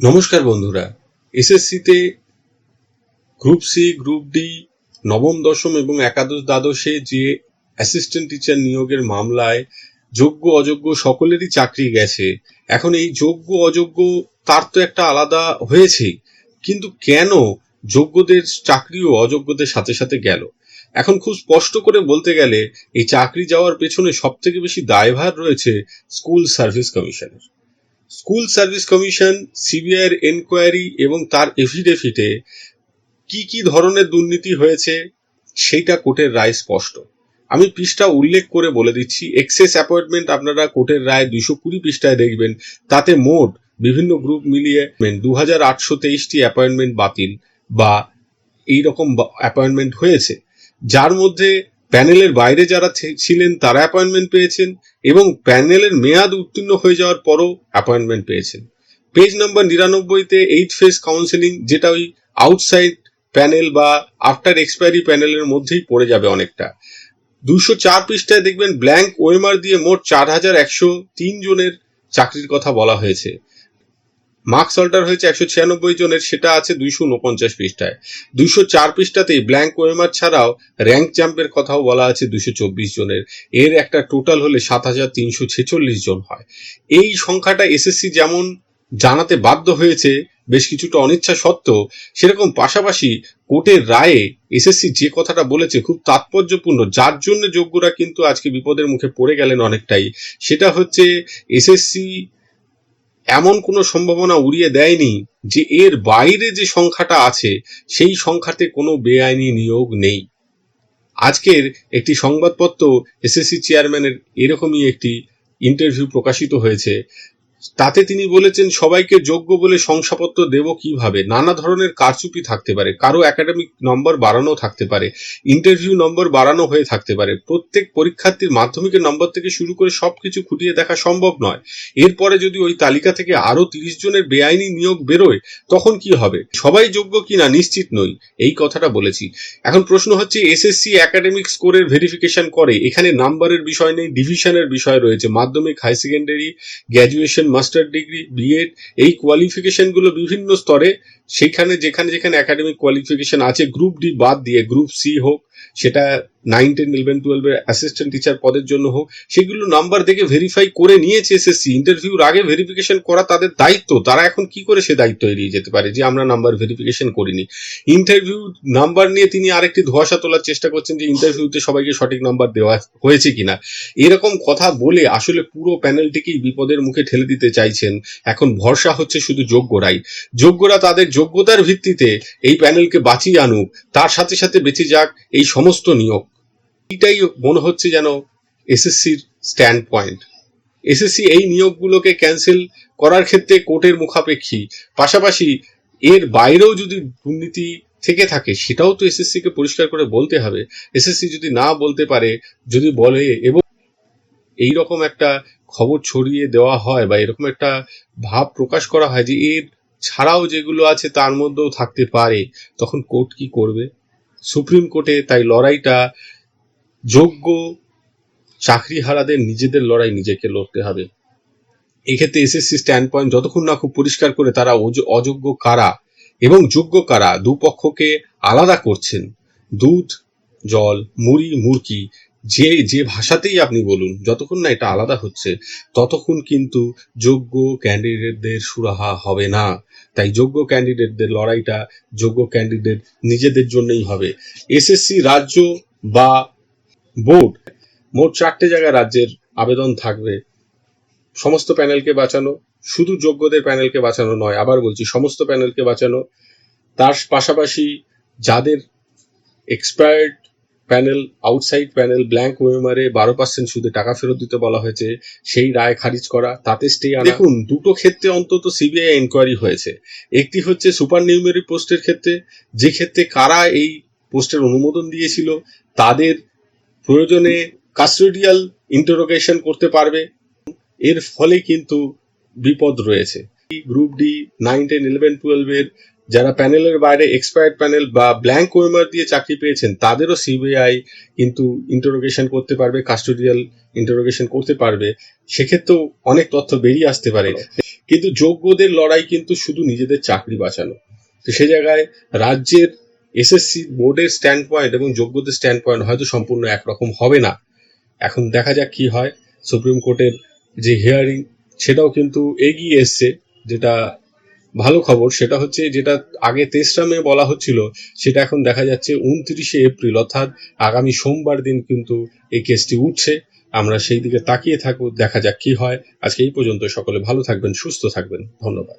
নমস্কার বন্ধুরা, এসএসসিতে গ্রুপ সি, গ্রুপ ডি, নবম, দশম এবং একাদশ দ্বাদশে যে অ্যাসিস্ট্যান্ট টিচার নিয়োগের মামলায় যোগ্য, অযোগ্য সকলেরই চাকরি গেছে। এখন এই যোগ্য, অযোগ্য তার তো একটা আলাদা হয়েছে, কিন্তু কেন যোগ্যদের চাকরিও অযোগ্যদের সাথে সাথে গেল? এখন খুব স্পষ্ট করে বলতে গেলে এই চাকরি যাওয়ার পেছনে সব থেকে বেশি দায়ভার রয়েছে স্কুল সার্ভিস কমিশনের স্কুল সার্ভিস কমিশন, সিবিআইয়ের এনকোয়ারি এবং তার এফিডেভিটে কি কি ধরনের দুর্নীতি হয়েছে, সেইটা কোর্টের রায় স্পষ্ট। আমি পৃষ্ঠা উল্লেখ করে বলে দিচ্ছি এক্সেস অ্যাপয়েন্টমেন্ট আপনারা কোর্টের রায় দুশো কুড়ি পৃষ্ঠায় দেখবেন, তাতে মোট বিভিন্ন গ্রুপ মিলিয়ে দু হাজার আটশো তেইশটি অ্যাপয়েন্টমেন্ট বাতিল বা এইরকম অ্যাপয়েন্টমেন্ট হয়েছে। যার মধ্যে প্যানেলের বাইরে যারা ছিলেন, তারা অ্যাপয়েন্টমেন্ট পেয়েছেন এবং প্যানেলের মেয়াদ উত্তীর্ণ হয়ে যাওয়ার পরও অ্যাপয়েন্টমেন্ট পেয়েছেন। পেজ নম্বর নিরানব্বইতে এইট ফেজ কাউন্সেলিং যেটা ওই আউটসাইড প্যানেল বা আফটার এক্সপায়ারি প্যানেলের মধ্যেই পড়ে যাবে অনেকটা। দুশো চার পৃষ্ঠায় দেখবেন ব্ল্যাঙ্ক ওয়েমার দিয়ে মোট চার হাজার একশো তিন জনের চাকরির কথা বলা হয়েছে। মার্কস অল্টার হয়েছে একশো ছিয়ানব্বই জনের, সেটা আছে দুইশো উনপঞ্চাশ পৃষ্ঠায়। দুইশো চার পৃষ্ঠাতেই ব্ল্যাঙ্ক ওয়েমার ছাড়াও র্যাঙ্ক জাম্পের কথাও বলা আছে দুশো চব্বিশ জনের। এর একটা টোটাল হলে সাত হাজার তিনশো ছেচল্লিশ জন হয়। এই সংখ্যাটা এসএসসি যেমন জানাতে বাধ্য হয়েছে, বেশ কিছুটা অনিচ্ছা সত্ত্বেও, সেরকম পাশাপাশি কোর্টের রায়ে এসএসসি যে কথাটা বলেছে খুব তাৎপর্যপূর্ণ, যার জন্য যোগ্যরা কিন্তু আজকে বিপদের মুখে পড়ে গেলেন অনেকটাই। সেটা হচ্ছে এসএসসি এমন কোনো সম্ভাবনা উড়িয়ে দেয়নি যে এর বাইরে যে সংখ্যাটা আছে, সেই সংখ্যাতে কোনো বেআইনি নিয়োগ নেই। আজকের একটি সংবাদপত্র এসএসসি চেয়ারম্যানের এরকমই একটি ইন্টারভিউ প্রকাশিত হয়েছে। তাতে তিনি বলেছেন, সবাইকে যোগ্য বলে শংসাপত্র দেব কীভাবে? নানা ধরনের কারচুপি থাকতে পারে, কারও একাডেমিক নম্বর বাড়ানো থাকতে পারে ইন্টারভিউ নম্বর বাড়ানো হয়ে থাকতে পারে। প্রত্যেক পরীক্ষার্থীর মাধ্যমিকের নম্বর থেকে শুরু করে সবকিছু খুঁটিয়ে দেখা সম্ভব নয়। এরপরে যদি ওই তালিকা থেকে আরও তিরিশ জনের বেআইনি নিয়োগ বেরোয়, তখন কি হবে? সবাই যোগ্য কিনা নিশ্চিত নই, এই কথাটা বলেছি। এখন প্রশ্ন হচ্ছে, এসএসসি একাডেমিক স্কোরের ভেরিফিকেশন করে, এখানে নাম্বারের বিষয় নেই ডিভিশনের বিষয় রয়েছে। মাধ্যমিক high secondary graduation master degree B Ed এই কোয়ালিফিকেশনগুলো বিভিন্ন স্তরে, সেখানে যেখানে যেখানে একাডেমিক কোয়ালিফিকেশন আছে গ্রুপ ডি বাদ দিয়ে গ্রুপ সি হোক সেটা নাইন টেন ইলেভেন টুয়েলভের অ্যাসিস্ট্যান্ট টিচার পদের জন্য হোক, সেগুলো নাম্বার দেখে ভেরিফাই করে নিয়েছে এসএসসি ইন্টারভিউর আগে ভেরিফিকেশন করা তাদের দায়িত্ব। তারা এখন কি করে সে দায়িত্ব এড়িয়ে যেতে পারে যে আমরা নাম্বার ভেরিফিকেশন করিনি? ইন্টারভিউ নাম্বার নিয়ে তিনি আরেকটি ধোয়াশা তোলার চেষ্টা করছেন যে ইন্টারভিউতে সবাইকে সঠিক নাম্বার দেওয়া হয়েছে কিনা। এরকম কথা বলে আসলে পুরো প্যানেলটিকেই বিপদের মুখে ঠেলে দিতে চাইছেন। এখন ভরসা হচ্ছে শুধু যোগ্যরাই। যোগ্যরা তাদের যোগ্যতার ভিত্তিতে এই প্যানেলকে বাঁচিয়ে আনুক। তার সাথে সাথে বেঁচে যাক, এই সমস্ত নিয়োগ। এটাই মনে হচ্ছে যেন এসএসসির স্ট্যান্ড পয়েন্ট এসএসসি এই নিয়োগগুলোকে ক্যান্সেল করার ক্ষেত্রে কোর্টের মুখাপেক্ষী। পাশাপাশি এর বাইরেও যদি দুর্নীতি থেকে থাকে, সেটাও তো এসএসসি কে পরিষ্কার করে বলতে হবে। এসএসসি যদি না বলতে পারে, যদি বলে এবং এই রকম একটা খবর ছড়িয়ে দেওয়া হয় বা এরকম একটা ভাব প্রকাশ করা হয় যে এর ছাড়াও যেগুলো আছে তার মধ্যেও থাকতে পারে, তখন কোর্ট কি করবে? সুপ্রিম কোর্টে তাই লড়াইটা যোগ্য চাকরিহারাদের নিজেদের লড়াই নিজেকে লড়তে হবে। এক্ষেত্রে এসএসসি স্ট্যান্ড পয়েন্ট যতক্ষণ না খুব পরিষ্কার করে তারা অযোগ্য কারা এবং যোগ্য কারা দুপক্ষকে আলাদা করছেন। দুধ, জল, মুড়ি, মুরকি যে যে ভাষাতেই আপনি বলুন, যতক্ষণ না এটা আলাদা হচ্ছে, ততক্ষণ কিন্তু যোগ্য ক্যান্ডিডেটদের সুরাহা হবে না। তাই যোগ্য ক্যান্ডিডেটদের লড়াইটা যোগ্য ক্যান্ডিডেট নিজেদের জন্যই হবে। এসএসসি রাজ্য বা বোর্ড মোট চারটে জায়গায় রাজ্যের আবেদন থাকবে। সমস্ত প্যানেলকে বাঁচানো, শুধু যোগ্যদের প্যানেলকে বাঁচানো নয়, আবার বলছি সমস্ত প্যানেলকে বাঁচানো। তার পাশাপাশি যাদের expired panel outside panel blank ওয়েমারে বারো পার্সেন্ট সুদে টাকা ফেরত দিতে বলা হয়েছে। সেই রায় খারিজ করা, তাতে স্টে দেখুন, দুটো ক্ষেত্রে অন্তত সিবিআই এনকোয়ারি হয়েছে। একটি হচ্ছে সুপার নিউমেরি পোস্টের ক্ষেত্রে, যে ক্ষেত্রে কারা এই পোস্টের অনুমোদন দিয়েছিল, তাদের প্রয়োজনে কাস্টোডিয়াল ইন্টারোগেশন করতে পারবে। এর ফলে কিন্তু বিপদ রয়েছে। Group D nine ten eleven টুয়েলভের যারা প্যানেলের বাইরে এক্সপায়ার্ড প্যানেল বা ব্ল্যাঙ্ক ওয়েমার দিয়ে চাকরি পেয়েছেন, তাদেরও সিবিআই কিন্তু ইন্টারোগেশন করতে পারবে কাস্টোডিয়াল ইন্টারোগেশন করতে পারবে। সেক্ষেত্রেও অনেক তথ্য বেরিয়ে আসতে পারে। কিন্তু যোগ্যদের লড়াই কিন্তু শুধু নিজেদের চাকরি বাঁচানো। তো সে জায়গায় রাজ্যের এসএসসি বোর্ডের স্ট্যান্ড পয়েন্ট এবং যোগ্যদের স্ট্যান্ড পয়েন্ট হয়তো সম্পূর্ণ একরকম হবে না। এখন দেখা যাক কি হয়। সুপ্রিম কোর্টের যে হিয়ারিং সেটাও কিন্তু এগিয়ে এসছে, যেটা ভালো খবর সেটা হচ্ছে যেটা আগে তেসরা মে বলা হচ্ছিল, সেটা এখন দেখা যাচ্ছে উনত্রিশে এপ্রিল, অর্থাৎ আগামী সোমবার দিন কিন্তু এই কেসটি উঠছে। আমরা সেই দিকে তাকিয়ে থাকব, দেখা যাক কি হয়। আজকে এই পর্যন্ত সকলে ভালো থাকবেন, সুস্থ থাকবেন। ধন্যবাদ।